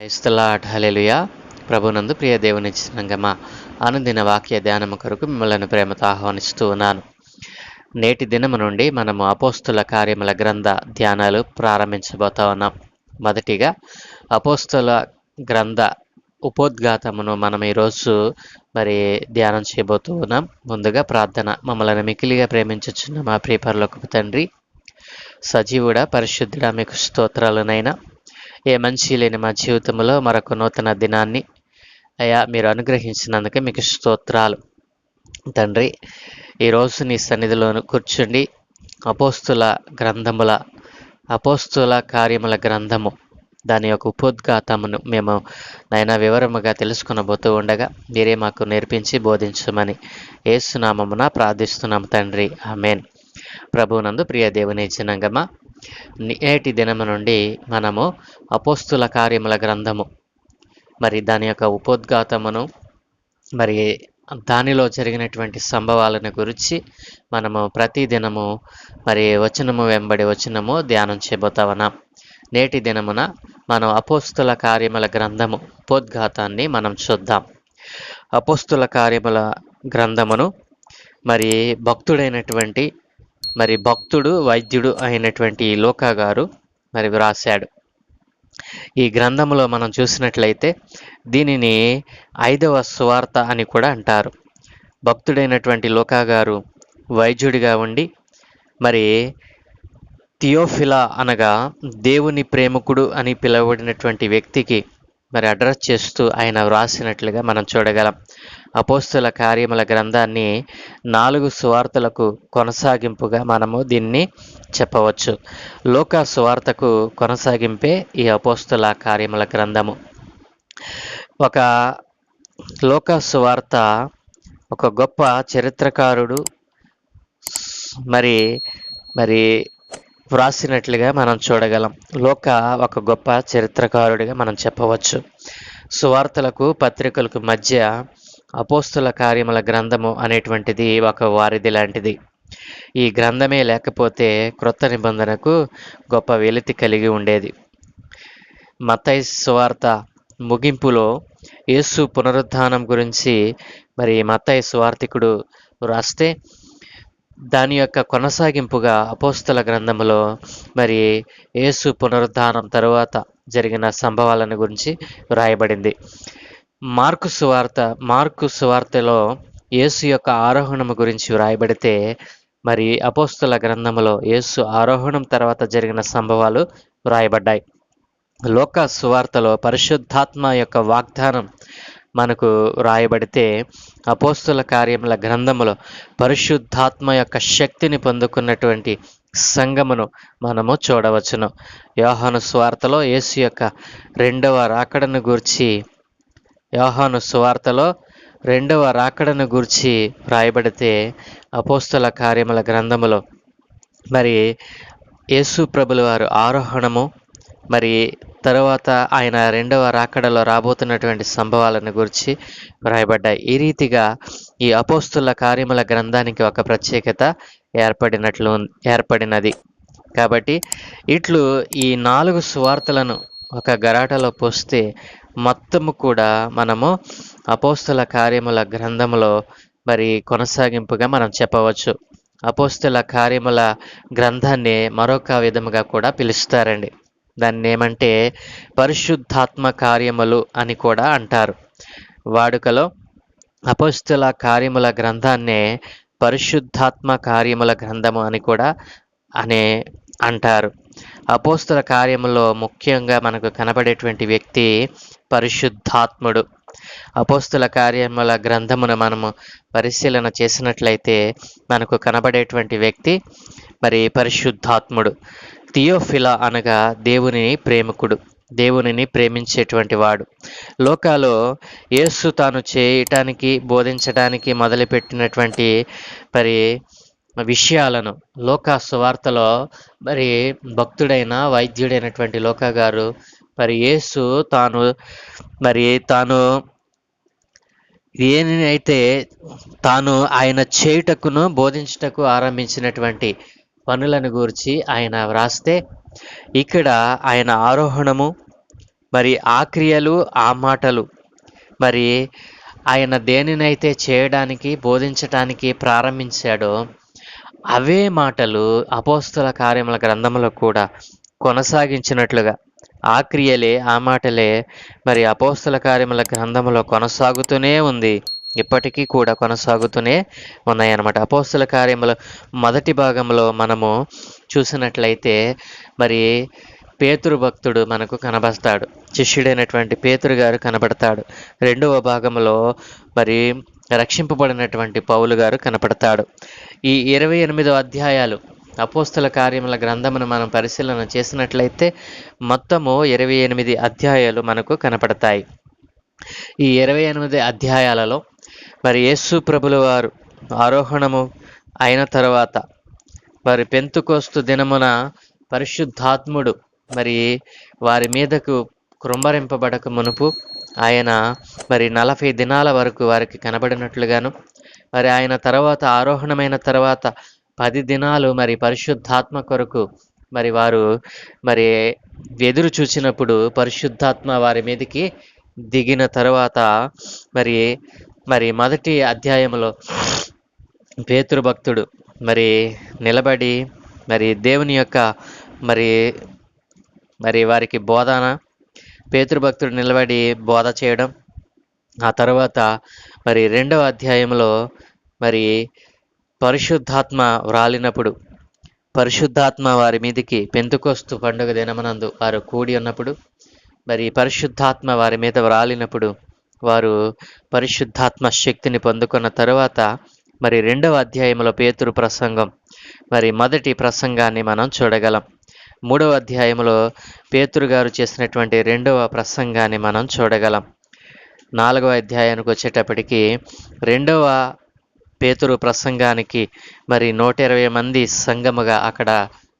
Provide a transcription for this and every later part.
క్రైస్తలాట్ hallelujah ప్రభునందు ప్రియ దేవుని సంగమా అనుదిన వాక్య ధ్యానము కొరకు మిమ్మల్ని ప్రేమతో ఆహ్వానిస్తూ ఉన్నాను. నేటి దినము నుండి మనము అపోస్తుల కార్యముల గ్రంథ ధ్యానాలు ప్రారంభించబోతా ఉన్నాం. మొదటిగా అపోస్తుల గ్రంథ ఉపోద్ఘాతమును మనం ఈరోజు మరి ధ్యానం చేయబోతూ ఉన్నాం. ముందుగా ప్రార్థన మమ్మల్ని మికిలిగా ప్రేమించుచున్న మా ప్రియపరలోకపు తండ్రి సజీవుడ పరిశుద్ధుడ మీకు స్తోత్రాలనైనా ఏ మంచి లేని మా జీవితంలో మరొక నూతన దినాన్ని అయ్యా మీరు అనుగ్రహించినందుకే మీకు స్తోత్రాలు. తండ్రి ఈరోజు నీ సన్నిధిలో కూర్చుండి అపోస్తుల గ్రంథముల అపోస్తుల కార్యముల గ్రంథము దాని యొక్క ఉపోద్ఘాతమును మేము నైనా వివరముగా తెలుసుకునబోతూ ఉండగా మీరే మాకు నేర్పించి బోధించమని ఏసునామమున ప్రార్థిస్తున్నాం తండ్రి. ఆమెన్. ప్రభునందు ప్రియ దేవుని జనంగమా? నేటి దినము నుండి మనము అపోస్తుల కార్యముల గ్రంథము మరి దాని యొక్క ఉపోద్ఘాతమును మరి దానిలో జరిగినటువంటి సంభవాలను గురించి మనము ప్రతి దినము మరి వచనము వెంబడి వచనము ధ్యానం చేయబోతా నేటి దినమున మనం అపోస్తుల కార్యముల గ్రంథము ఉపోద్ఘాతాన్ని మనం చూద్దాం. అపోస్తుల కార్యముల గ్రంథమును మరి భక్తుడైనటువంటి మరి భక్తుడు వైద్యుడు అయినటువంటి లోకా గారు మరి వ్రాశాడు. ఈ గ్రంథంలో మనం చూసినట్లయితే దీనిని ఐదవ స్వార్త అని కూడా అంటారు. భక్తుడైనటువంటి లోకా గారు వైద్యుడిగా ఉండి మరి థియోఫిలా అనగా దేవుని ప్రేమికుడు అని పిలువబడినటువంటి వ్యక్తికి మరి అడ్రస్ చేస్తూ ఆయన వ్రాసినట్లుగా మనం చూడగలం. అపోస్తుల కార్యముల గ్రంథాన్ని నాలుగు సువార్తలకు కొనసాగింపుగా మనము దీన్ని చెప్పవచ్చు. లోక సువార్తకు కొనసాగింపే ఈ అపోస్తుల కార్యముల గ్రంథము. ఒక లోక సువార్త ఒక గొప్ప చరిత్రకారుడు మరి మరి వ్రాసినట్లుగా మనం చూడగలం. లోక ఒక గొప్ప చరిత్రకారుడిగా మనం చెప్పవచ్చు. సువార్తలకు పత్రికలకు మధ్య అపోస్తుల కార్యముల గ్రంథము అనేటువంటిది ఒక వారిది లాంటిది. ఈ గ్రంథమే లేకపోతే క్రొత్త నిబంధనకు గొప్ప వెలితి కలిగి ఉండేది. మతై సువార్త ముగింపులో యేసు పునరుద్ధానం గురించి మరి మతై సువార్థికుడు రాస్తే దాని యొక్క కొనసాగింపుగా అపోస్తల గ్రంథములో మరి యేసు పునరుద్ధానం తరువాత జరిగిన సంభవాలను గురించి వ్రాయబడింది. మార్కు సువార్త మార్కు సువార్తలో యేసు యొక్క ఆరోహణము గురించి వ్రాయబడితే మరి అపోస్తుల గ్రంథములో యేసు ఆరోహణం తర్వాత జరిగిన సంభవాలు వ్రాయబడ్డాయి. లోక సువార్తలో పరిశుద్ధాత్మ యొక్క వాగ్దానం మనకు రాయబడితే అపోస్తుల కార్యముల గ్రంథములో పరిశుద్ధాత్మ యొక్క శక్తిని పొందుకున్నటువంటి సంగమును మనము చూడవచ్చును. యోహాను స్వార్తలో యేసు యొక్క రెండవ రాకడను గూర్చి యోహాను స్వార్తలో రెండవ రాకడను గూర్చి వ్రాయబడితే అపోస్తుల కార్యముల గ్రంథములో మరి యేసు ప్రభుల వారు ఆరోహణము మరి తరువాత ఆయన రెండవ రాకడలో రాబోతున్నటువంటి సంభవాలను గురించి వ్రాయబడ్డాయి. ఈ రీతిగా ఈ అపోస్తుల కార్యముల గ్రంథానికి ఒక ప్రత్యేకత ఏర్పడినట్లు ఏర్పడినది. కాబట్టి ఇట్లు ఈ నాలుగు సువార్తలను ఒక గరాటలో పోస్తే మొత్తము కూడా మనము అపోస్తుల కార్యముల గ్రంథములో మరి కొనసాగింపుగా మనం చెప్పవచ్చు. అపోస్తుల కార్యముల గ్రంథాన్ని మరొక విధముగా కూడా పిలుస్తారండి. దాన్ని ఏమంటే పరిశుద్ధాత్మ కార్యములు అని కూడా అంటారు. వాడుకలో అపోస్తుల కార్యముల గ్రంథాన్నే పరిశుద్ధాత్మ కార్యముల గ్రంథము అని కూడా అనే అంటారు. అపోస్తుల కార్యములో ముఖ్యంగా మనకు కనబడేటువంటి వ్యక్తి పరిశుద్ధాత్ముడు. అపోస్తుల కార్యముల గ్రంథమును మనము పరిశీలన చేసినట్లయితే మనకు కనబడేటువంటి వ్యక్తి మరి పరిశుద్ధాత్ముడు. థియోఫిలా అనగా దేవుని ప్రేమికుడు దేవునిని ప్రేమించేటువంటి వాడు. లోకాలో యేసు తాను చేయటానికి బోధించడానికి మొదలుపెట్టినటువంటి మరి విషయాలను లోకా సువార్తలో మరి భక్తుడైన వైద్యుడైనటువంటి లోకా గారు మరి యేసు తాను మరి తాను ఏనైతే తాను ఆయన చేయుటకును బోధించుటకు ఆరంభించినటువంటి పనులను గూర్చి ఆయన వ్రాస్తే ఇక్కడ ఆయన ఆరోహణము మరి ఆ క్రియలు ఆ మాటలు మరి ఆయన దేనినైతే చేయడానికి బోధించటానికి ప్రారంభించాడో అవే మాటలు అపోస్తుల కార్యముల గ్రంథంలో కూడా కొనసాగించినట్లుగా ఆ క్రియలే ఆ మాటలే మరి అపోస్తుల కార్యముల గ్రంథంలో కొనసాగుతూనే ఉంది. ఇప్పటికీ కూడా కొనసాగుతూనే ఉన్నాయన్నమాట. అపోస్తుల కార్యముల మొదటి భాగంలో మనము చూసినట్లయితే మరి పేతురు భక్తుడు మనకు కనబడతాడు. శిష్యుడైనటువంటి పేతురు గారు కనబడతాడు. రెండవ భాగంలో మరి రక్షింపబడినటువంటి పౌలు గారు కనపడతాడు ఈ ఇరవై ఎనిమిదో అధ్యాయాలు అపోస్తుల కార్యముల గ్రంథమును మనం పరిశీలన చేసినట్లయితే మొత్తము ఇరవై ఎనిమిది అధ్యాయాలు మనకు కనపడతాయి. ఈ ఇరవై ఎనిమిది అధ్యాయాలలో మరి యేసు ప్రభుల వారు ఆరోహణము అయిన తర్వాత వారి పెంతుకోస్తు దినమున పరిశుద్ధాత్ముడు మరి వారి మీదకు కృంభరింపబడక మునుపు ఆయన మరి నలభై దినాల వరకు వారికి కనబడినట్లుగాను మరి ఆయన తర్వాత ఆరోహణమైన తర్వాత పది దినాలు మరి పరిశుద్ధాత్మ కొరకు మరి వారు మరి ఎదురు చూచినప్పుడు పరిశుద్ధాత్మ వారి మీదకి దిగిన తర్వాత మరి మరి మొదటి అధ్యాయంలో పేతురు భక్తుడు మరి నిలబడి మరి దేవుని యొక్క మరి మరి వారికి బోధన పేతృభక్తుడు నిలబడి బోధ చేయడం ఆ తర్వాత మరి రెండవ అధ్యాయంలో మరి పరిశుద్ధాత్మ వ్రాలినప్పుడు పరిశుద్ధాత్మ వారి మీదికి పెంతుకొస్తు పండుగ దినమనందు వారు కూడి ఉన్నప్పుడు మరి పరిశుద్ధాత్మ వారి మీద వ్రాలినప్పుడు వారు పరిశుద్ధాత్మ శక్తిని పొందుకున్న తరువాత మరి రెండవ అధ్యాయంలో పేతురు ప్రసంగం. మరి మొదటి ప్రసంగాన్ని మనం చూడగలం. మూడవ అధ్యాయంలో పేతురు గారు చేసినటువంటి రెండవ ప్రసంగాన్ని మనం చూడగలం. నాలుగవ అధ్యాయానికి వచ్చేటప్పటికి రెండవ పేతురు ప్రసంగానికి మరి నూట ఇరవై మంది సంగముగా అక్కడ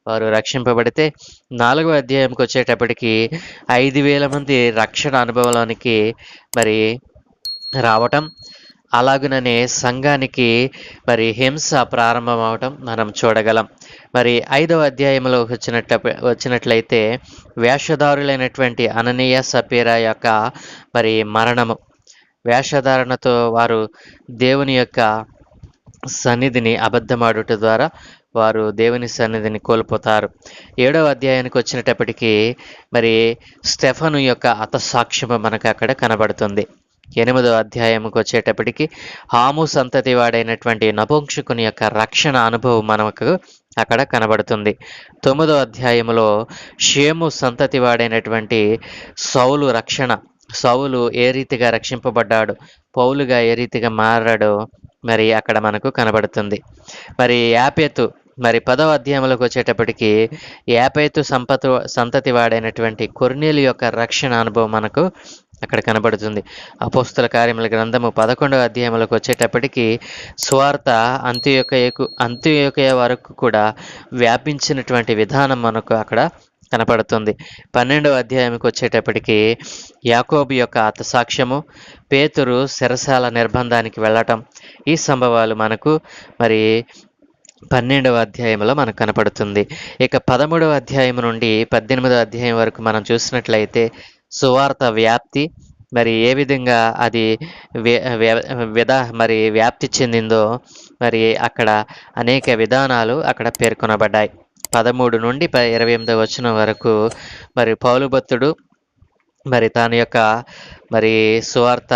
వారు రక్షింపబడితే నాలుగో అధ్యాయంకి వచ్చేటప్పటికి ఐదు వేల మంది రక్షణ అనుభవంలోనికి మరి రావటం అలాగుననే సంఘానికి మరి హింస ప్రారంభం అవటం మనం చూడగలం. మరి ఐదవ అధ్యాయంలో వచ్చినట్ట వచ్చినట్లయితే వేషధారులైనటువంటి అననీయ సపీరా యొక్క మరి మరణము. వేషధారణతో వారు దేవుని యొక్క సన్నిధిని అబద్ధమాడుట ద్వారా వారు దేవుని సన్నిధిని కోల్పోతారు. ఏడవ అధ్యాయానికి వచ్చినప్పటికీ మరి స్టెఫను యొక్క అతసాక్ష్యము మనకు అక్కడ కనబడుతుంది. ఎనిమిదవ అధ్యాయంకి వచ్చేటప్పటికి హాము సంతతి వాడైనటువంటి నపుంక్షకుని యొక్క రక్షణ అనుభవం మనకు అక్కడ కనబడుతుంది. తొమ్మిదవ అధ్యాయంలో షేము సంతతి వాడైనటువంటి సౌలు రక్షణ. సౌలు ఏ రీతిగా రక్షింపబడ్డాడు? పౌలుగా ఏ రీతిగా మారాడో మరి అక్కడ మనకు కనబడుతుంది. మరి యాపేతు మరి పదవ అధ్యాయంలోకి వచ్చేటప్పటికి యాపేతు సంపత సంతతి వాడైనటువంటి కొర్నీలు యొక్క రక్షణ అనుభవం మనకు అక్కడ కనబడుతుంది. అపోస్తుల కార్యముల గ్రంథము పదకొండవ అధ్యాయంలోకి వచ్చేటప్పటికి స్వార్థ అంత్యొకయకు అంత్యొకయ వరకు కూడా వ్యాపించినటువంటి విధానం మనకు అక్కడ కనపడుతుంది. పన్నెండవ అధ్యాయంకి వచ్చేటప్పటికి యాకోబు యొక్క అతసాక్ష్యము పేతురు శిరసాల నిర్బంధానికి వెళ్ళటం ఈ సంభవాలు మనకు మరి పన్నెండవ అధ్యాయంలో మనకు కనపడుతుంది. ఇక పదమూడవ అధ్యాయం నుండి పద్దెనిమిదవ అధ్యాయం వరకు మనం చూసినట్లయితే సువార్త వ్యాప్తి మరి ఏ విధంగా అది విధా విధ మరి వ్యాప్తి చెందిందో మరి అక్కడ అనేక విధానాలు అక్కడ పేర్కొనబడ్డాయి. పదమూడు నుండి ప ఇరవై ఎనిమిది వచ్చిన వరకు మరి పౌలుభత్తుడు మరి తన యొక్క మరి సువార్త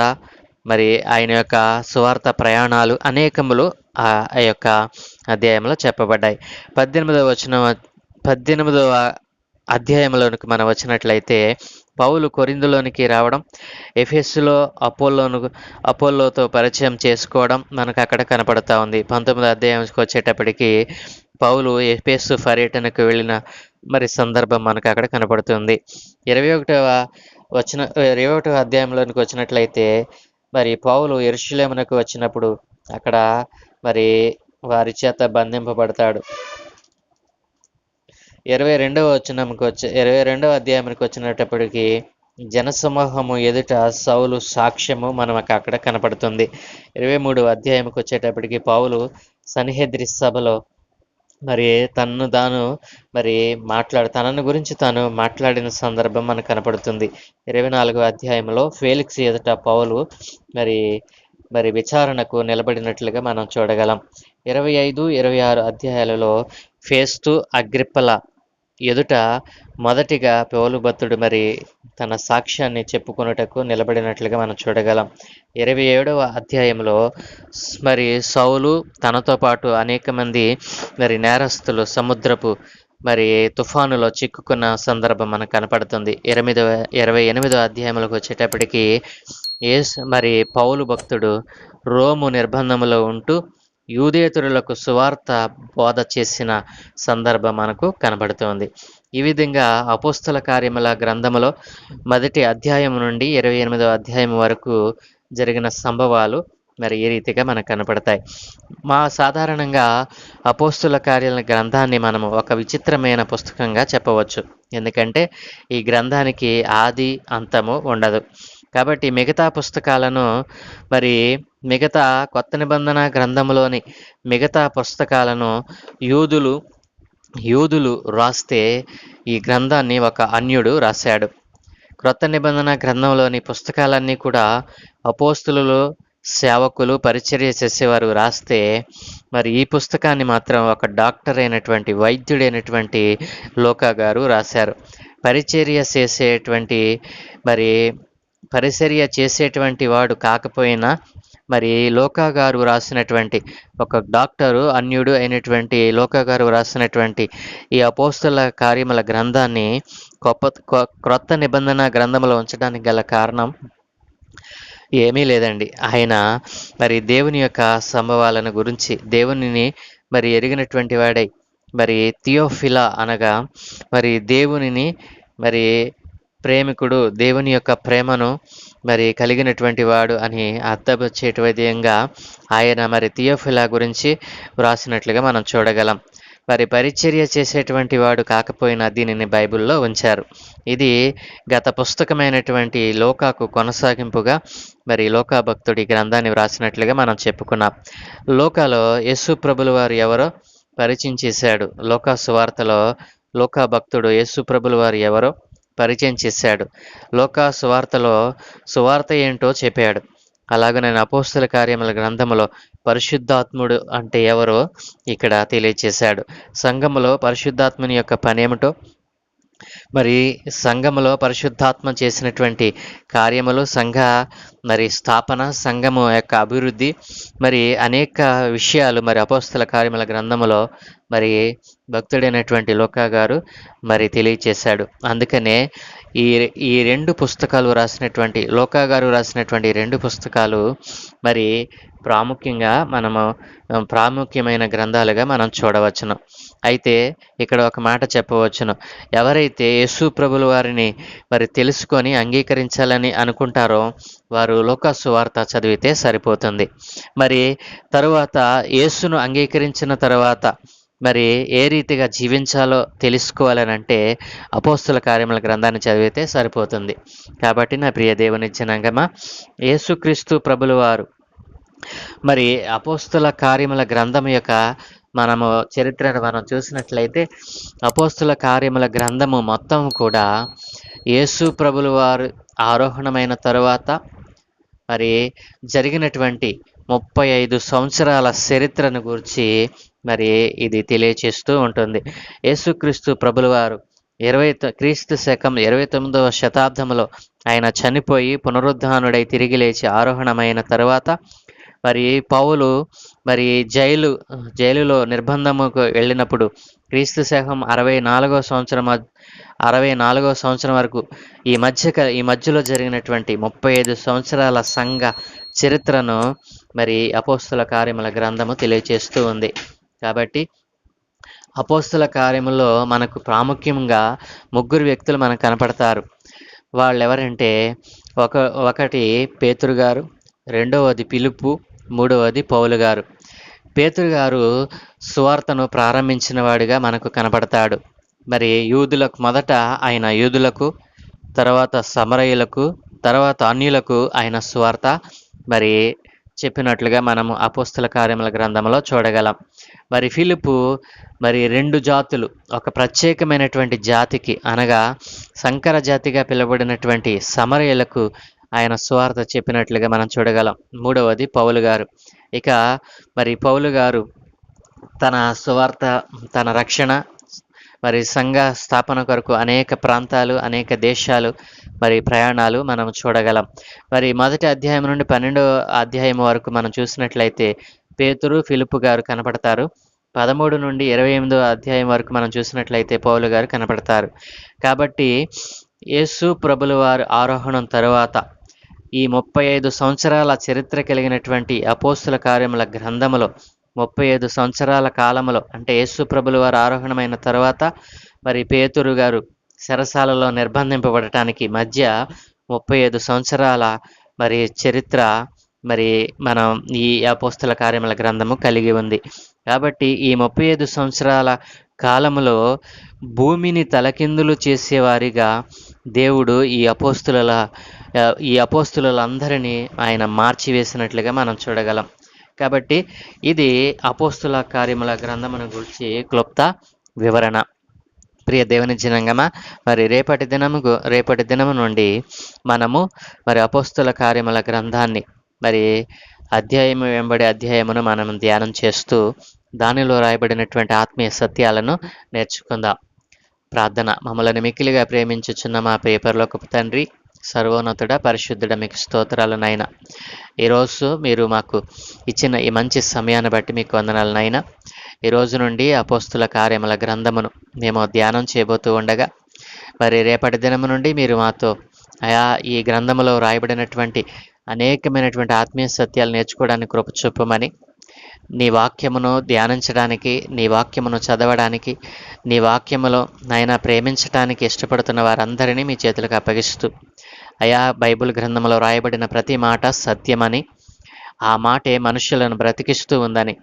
మరి ఆయన యొక్క సువార్త ప్రయాణాలు అనేకములు ఆ ఆ యొక్క అధ్యాయంలో చెప్పబడ్డాయి. పద్దెనిమిదవ వచనం పద్దెనిమిదవ అధ్యాయంలోనికి మనం వచ్చినట్లయితే పౌలు కొరిందులోనికి రావడం ఎఫ్ఎస్లో అపోలోను అపోలోతో పరిచయం చేసుకోవడం మనకు అక్కడ కనపడతా ఉంది. పంతొమ్మిది అధ్యాయంకి వచ్చేటప్పటికి పౌలు ఎఫ్ఎస్ పర్యటనకు వెళ్ళిన మరి సందర్భం మనకు అక్కడ కనపడుతుంది. ఇరవై ఒకటవ వచ్చిన ఇరవై ఒకటవ అధ్యాయంలోనికి వచ్చినట్లయితే మరి పౌలు ఎరుషులేమునకు వచ్చినప్పుడు అక్కడ మరి వారి చేత బంధింపబడతాడు. ఇరవై రెండవ వచనంకి వచ్చి ఇరవై రెండవ అధ్యాయానికి వచ్చినప్పటికీ జనసమూహము ఎదుట సౌలు సాక్ష్యము మనకు అక్కడ కనపడుతుంది. ఇరవై మూడు అధ్యాయంకి వచ్చేటప్పటికి పౌలు సనిహెద్రి సభలో మరి తనను తాను మరి మాట్లాడు తనను గురించి తాను మాట్లాడిన సందర్భం మనకు కనపడుతుంది. ఇరవై నాలుగవ అధ్యాయంలో ఫేలిక్స్ ఎదుట పౌలు మరి మరి విచారణకు నిలబడినట్లుగా మనం చూడగలం. ఇరవై ఐదు ఇరవై ఆరు అధ్యాయాలలో ఫేస్తు అగ్రిప్పల ఎదుట మొదటిగా పౌలుభత్తుడు మరి తన సాక్ష్యాన్ని చెప్పుకొనుటకు నిలబడినట్లుగా మనం చూడగలం. ఇరవై ఏడవ అధ్యాయంలో మరి సౌలు తనతో పాటు అనేక మంది మరి నేరస్తులు సముద్రపు మరి తుఫానులో చిక్కుకున్న సందర్భం మనకు కనపడుతుంది. ఎనిమిదవ ఇరవై ఎనిమిదో అధ్యాయంలోకి వచ్చేటప్పటికి ఏస్ మరి పౌలు భక్తుడు రోము నిర్బంధములో ఉంటూ యూదేతురులకు సువార్త బోధ చేసిన సందర్భం మనకు కనబడుతోంది. ఈ విధంగా అపోస్తల కార్యముల గ్రంథములో మొదటి అధ్యాయం నుండి ఇరవై ఎనిమిదవ అధ్యాయం వరకు జరిగిన సంభవాలు మరి ఈ రీతిగా మనకు కనపడతాయి. మా సాధారణంగా అపోస్తుల కార్యాల గ్రంథాన్ని మనము ఒక విచిత్రమైన పుస్తకంగా చెప్పవచ్చు. ఎందుకంటే ఈ గ్రంథానికి ఆది అంతము ఉండదు. కాబట్టి మిగతా పుస్తకాలను మరి మిగతా కొత్త నిబంధన గ్రంథంలోని మిగతా పుస్తకాలను యూదులు యూదులు రాస్తే ఈ గ్రంథాన్ని ఒక అన్యుడు రాశాడు. క్రొత్త నిబంధన గ్రంథంలోని పుస్తకాలన్నీ కూడా అపోస్తులలో సేవకులు పరిచర్య చేసేవారు రాస్తే మరి ఈ పుస్తకాన్ని మాత్రం ఒక డాక్టర్ అయినటువంటి వైద్యుడైనటువంటి లోకా గారు రాశారు. పరిచర్య చేసేటువంటి మరి పరిచర్య చేసేటువంటి వాడు కాకపోయినా మరి లోకా గారు రాసినటువంటి ఒక డాక్టరు అన్యుడు అయినటువంటి లోకా గారు రాసినటువంటి ఈ అపోస్తుల కార్యముల గ్రంథాన్ని కొత్త కొ- క్రొత్త నిబంధన గ్రంథంలో ఉంచడానికి గల కారణం ఏమీ లేదండి. ఆయన మరి దేవుని యొక్క సంభవాలను గురించి దేవునిని మరి ఎరిగినటువంటి వాడై మరి థియోఫిలా అనగా మరి దేవునిని మరి ప్రేమికుడు దేవుని యొక్క ప్రేమను మరి కలిగినటువంటి వాడు అని అర్థం విధంగా ఆయన మరి థియోఫిలా గురించి వ్రాసినట్లుగా మనం చూడగలం. మరి పరిచర్య చేసేటువంటి వాడు కాకపోయినా దీనిని బైబిల్లో ఉంచారు. ఇది గత పుస్తకమైనటువంటి లోకాకు కొనసాగింపుగా మరి లోకా భక్తుడి గ్రంథాన్ని వ్రాసినట్లుగా మనం చెప్పుకున్నాం. లోకాలో యేసు ప్రభుల వారు ఎవరో పరిచయం చేశాడు. లోకా సువార్తలో లోకా భక్తుడు యేసు ప్రభులు వారు ఎవరో పరిచయం చేశాడు. లోకా సువార్తలో సువార్త ఏంటో చెప్పాడు. అలాగే నేను అపోస్తుల కార్యముల గ్రంథములో పరిశుద్ధాత్ముడు అంటే ఎవరో ఇక్కడ తెలియచేశాడు. సంఘములో పరిశుద్ధాత్మని యొక్క పనేమిటో మరి సంఘములో పరిశుద్ధాత్మ చేసినటువంటి కార్యములు సంఘ మరి స్థాపన సంఘము యొక్క అభివృద్ధి మరి అనేక విషయాలు మరి అపోస్తల కార్యముల గ్రంథములో మరి భక్తుడైనటువంటి లోకా గారు మరి తెలియచేశాడు. అందుకనే ఈ ఈ రెండు పుస్తకాలు రాసినటువంటి లోకా గారు రాసినటువంటి రెండు పుస్తకాలు మరి ప్రాముఖ్యంగా మనము ప్రాముఖ్యమైన గ్రంథాలుగా మనం చూడవచ్చును. అయితే ఇక్కడ ఒక మాట చెప్పవచ్చును. ఎవరైతే యేసు ప్రభుల వారిని మరి తెలుసుకొని అంగీకరించాలని అనుకుంటారో వారు లోకాసు వార్త చదివితే సరిపోతుంది. మరి తరువాత యేసును అంగీకరించిన తర్వాత మరి ఏ రీతిగా జీవించాలో తెలుసుకోవాలని అంటే అపోస్తుల కార్యముల గ్రంథాన్ని చదివితే సరిపోతుంది. కాబట్టి నా ప్రియ దేవుని జనాంగమా యేసుక్రీస్తు ప్రభులు వారు మరి అపోస్తుల కార్యముల గ్రంథం యొక్క మనము చరిత్రను మనం చూసినట్లయితే అపోస్తుల కార్యముల గ్రంథము మొత్తం కూడా యేసు ప్రభులు వారు ఆరోహణమైన తరువాత మరి జరిగినటువంటి ముప్పై ఐదు సంవత్సరాల చరిత్రను గురించి మరి ఇది తెలియచేస్తూ ఉంటుంది. యేసుక్రీస్తు ప్రభులవారు ఇరవై క్రీస్తు శకం ఇరవై తొమ్మిదవ శతాబ్దంలో ఆయన చనిపోయి పునరుద్ధానుడై తిరిగి లేచి ఆరోహణమైన తర్వాత మరి పౌలు మరి జైలు జైలులో నిర్బంధముకు వెళ్ళినప్పుడు క్రీస్తు శకం అరవై నాలుగో సంవత్సరం అరవై నాలుగో సంవత్సరం వరకు ఈ మధ్య ఈ మధ్యలో జరిగినటువంటి ముప్పై ఐదు సంవత్సరాల సంఘ చరిత్రను మరి అపోస్తుల కార్యముల గ్రంథము తెలియచేస్తూ ఉంది. కాబట్టి అపోస్తుల కార్యములో మనకు ప్రాముఖ్యంగా ముగ్గురు వ్యక్తులు మనకు కనపడతారు. వాళ్ళు ఎవరంటే ఒక ఒకటి పేతురు గారు రెండవది పిలుపు మూడవది పౌలు గారు. పేతురు గారు సువార్తను ప్రారంభించిన వాడిగా మనకు కనపడతాడు మరి యూదులకు మొదట ఆయన యూదులకు తర్వాత సమరయులకు తర్వాత అన్యులకు ఆయన సువార్త. మరి చెప్పినట్లుగా మనము అపోస్తుల కార్యముల గ్రంథంలో చూడగలం. మరి ఫిలిపు మరి రెండు జాతులు ఒక ప్రత్యేకమైనటువంటి జాతికి అనగా సంకర జాతిగా పిలువబడినటువంటి సమరయులకు ఆయన సువార్త చెప్పినట్లుగా మనం చూడగలం. మూడవది పౌలు గారు. ఇక మరి పౌలు గారు తన సువార్త తన రక్షణ మరి సంఘ స్థాపన కొరకు అనేక ప్రాంతాలు అనేక దేశాలు మరి ప్రయాణాలు మనం చూడగలం. మరి మొదటి అధ్యాయం నుండి పన్నెండో అధ్యాయం వరకు మనం చూసినట్లయితే పేతురు ఫిలిప్ గారు కనపడతారు. పదమూడు నుండి ఇరవై ఎనిమిదో అధ్యాయం వరకు మనం చూసినట్లయితే పౌలు గారు కనపడతారు. కాబట్టి యేసు ప్రభుల వారు ఆరోహణం తరువాత ఈ ముప్పై ఐదు సంవత్సరాల చరిత్ర కలిగినటువంటి అపోస్తుల కార్యముల గ్రంథములో ముప్పై ఐదు సంవత్సరాల కాలంలో అంటే యేసు ప్రభుల వారు ఆరోహణమైన తర్వాత మరి పేతురు గారు సరసాలలో నిర్బంధింపబడటానికి మధ్య ముప్పై ఐదు సంవత్సరాల మరి చరిత్ర మరి మనం ఈ అపోస్తుల కార్యముల గ్రంథము కలిగి ఉంది. కాబట్టి ఈ ముప్పై ఐదు సంవత్సరాల కాలములో భూమిని తలకిందులు చేసేవారిగా దేవుడు ఈ అపోస్తుల ఈ అపోస్తులందరినీ ఆయన మార్చివేసినట్లుగా మనం చూడగలం. కాబట్టి ఇది అపోస్తుల కార్యముల గ్రంథమును గురించి క్లుప్త వివరణ. ప్రియ దేవుని జనంగమా మరి రేపటి దినముకు రేపటి దినము నుండి మనము మరి అపోస్తుల కార్యముల గ్రంథాన్ని మరి అధ్యాయము వెంబడి అధ్యాయమును మనం ధ్యానం చేస్తూ దానిలో రాయబడినటువంటి ఆత్మీయ సత్యాలను నేర్చుకుందాం. ప్రార్థన. మమ్మల్ని మిక్కిలిగా ప్రేమించుచున్న మా పేపర్లోకి తండ్రి సర్వోన్నతుడ పరిశుద్ధుడ మీకు స్తోత్రాలు నాయన. ఈరోజు మీరు మాకు ఇచ్చిన ఈ మంచి సమయాన్ని బట్టి మీకు వందనాలు నాయన. ఈరోజు నుండి అపోస్తుల కార్యముల గ్రంథమును మేము ధ్యానం చేయబోతూ ఉండగా మరి రేపటి దినము నుండి మీరు మాతో ఆయా ఈ గ్రంథములో రాయబడినటువంటి అనేకమైనటువంటి ఆత్మీయ సత్యాలు నేర్చుకోవడానికి కృప చూపమని నీ వాక్యమును ధ్యానించడానికి నీ వాక్యమును చదవడానికి నీ వాక్యములో నాయన ప్రేమించడానికి ఇష్టపడుతున్న వారందరినీ మీ చేతులకు అప్పగిస్తూ అయా బైబిల్ గ్రంథంలో రాయబడిన ప్రతి మాట సత్యమని ఆ మాటే మనుషులను బ్రతికిస్తూ ఉందని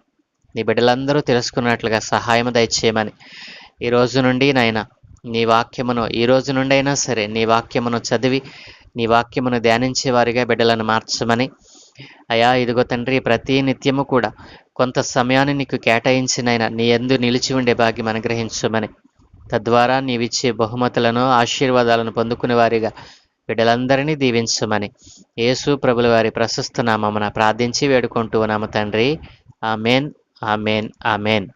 నీ బిడ్డలందరూ తెలుసుకున్నట్లుగా సహాయం దయచేయమని ఈ రోజు నుండి నాయన నీ వాక్యమును ఈ రోజు నుండైనా సరే నీ వాక్యమును చదివి నీ వాక్యమును ధ్యానించే వారిగా బిడ్డలను మార్చమని అయా ఇదిగో తండ్రి ప్రతి నిత్యము కూడా కొంత సమయాన్ని నీకు కేటాయించినైనా నీ ఎందు నిలిచి ఉండే భాగ్యం అనుగ్రహించమని. తద్వారా నీవిచ్చే బహుమతులను ఆశీర్వాదాలను పొందుకునే వారిగా బిడ్డలందరినీ దీవించమని. యేసు ప్రభుల వారి ప్రశస్త నామమున ప్రార్థించి వేడుకుంటూ ఉన్నాము తండ్రి. Amen amen amen.